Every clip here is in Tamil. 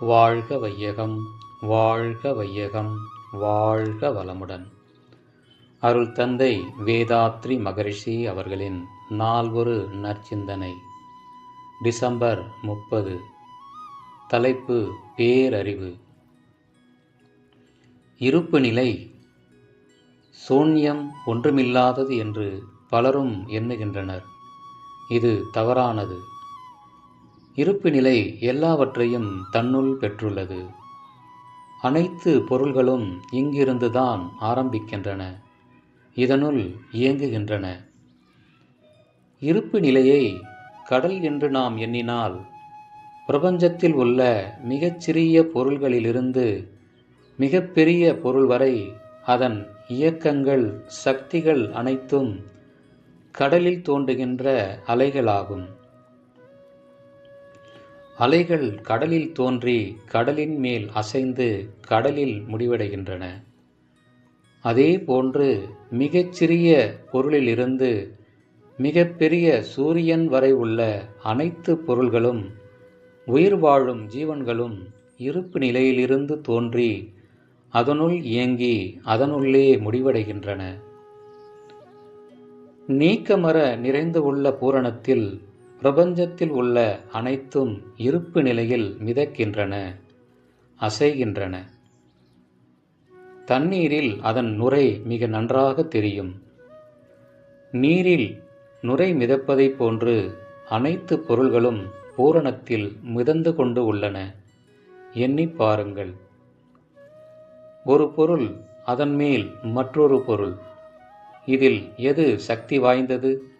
வாழ்க வையகம் வாழ்க வையகம் வாழ்க வளமுடன். அருள் தந்தை வேதாத்ரி மகரிஷி அவர்களின் நால்வொரு நற்சிந்தனை. டிசம்பர் முப்பது. தலைப்பு பேரறிவு. இருப்பு நிலை சூன்யம் ஒன்றுமில்லாதது என்று பலரும் எண்ணுகின்றனர். இது தவறானது. இருப்பு நிலை எல்லாவற்றையும் தன்னுள் பெற்றுள்ளது. அனைத்து பொருள்களும் இங்கிருந்துதான் ஆரம்பிக்கின்றன இதனுள் இயங்குகின்றன. இருப்பு நிலையை கடல் என்று நாம் எண்ணினால் பிரபஞ்சத்தில் உள்ள மிகச்சிறிய பொருள்களிலிருந்து மிகப்பெரிய பொருள் வரை அதன் இயக்கங்கள் சக்திகள் அனைத்தும் கடலில் தோன்றுகின்ற அலைகளாகும். அலைகள் கடலில் தோன்றி கடலின் மேல் அசைந்து கடலில் முடிவடைகின்றன. அதே போன்று மிகச்சிறிய பொருளிலிருந்து மிகப்பெரிய சூரியன் வரை உள்ள அனைத்து பொருள்களும் உயிர் வாழும் ஜீவன்களும் இருப்பு நிலையிலிருந்து தோன்றி அதனுள் இயங்கி அதனுள்ளே முடிவடைகின்றன. நீக்கமர நிறைந்து உள்ள பூரணத்தில் பிரபஞ்சத்தில் உள்ள அனைத்தும் இருப்பு நிலையில் மிதக்கின்றன அசைகின்றன. தண்ணீரில் அதன் நுரை மிக நன்றாக தெரியும். நீரில் நுரை மிதப்பதைப் போன்று அனைத்து பொருள்களும் பூரணத்தில் மிதந்து கொண்டு உள்ளன. எண்ணி பாருங்கள். ஒரு பொருள் அதன் மேல் மற்றொரு பொருள். இதில் எது சக்தி வாய்ந்தது?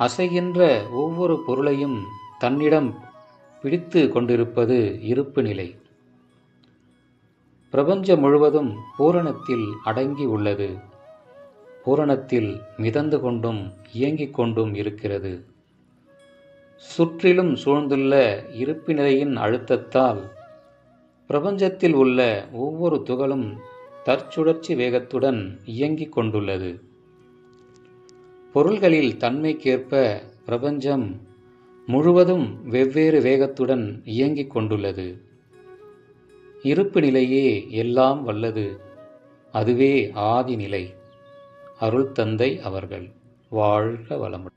அசைகின்ற ஒவ்வொரு பொருளையும் தன்னிடம் பிடித்து கொண்டிருப்பது இருப்பு நிலை. பிரபஞ்சம் முழுவதும் பூரணத்தில் அடங்கி உள்ளது. பூரணத்தில் மிதந்து கொண்டும் இயங்கிக் கொண்டும் இருக்கிறது. சுற்றிலும் சூழ்ந்துள்ள இருப்பு நிலையின் அழுத்தத்தால் பிரபஞ்சத்தில் உள்ள ஒவ்வொரு துகளும் தற்சுழற்சி வேகத்துடன் இயங்கிக் கொண்டுள்ளது. பொருள்களில் தன்மைக்கேற்ப பிரபஞ்சம் முழுவதும் வெவ்வேறு வேகத்துடன் இயங்கிக் கொண்டுள்ளது. இருப்பு நிலையே எல்லாம் வல்லது. அதுவே ஆதி நிலை அருள் தந்தை அவர்கள். வாழ்க வளமுடன்.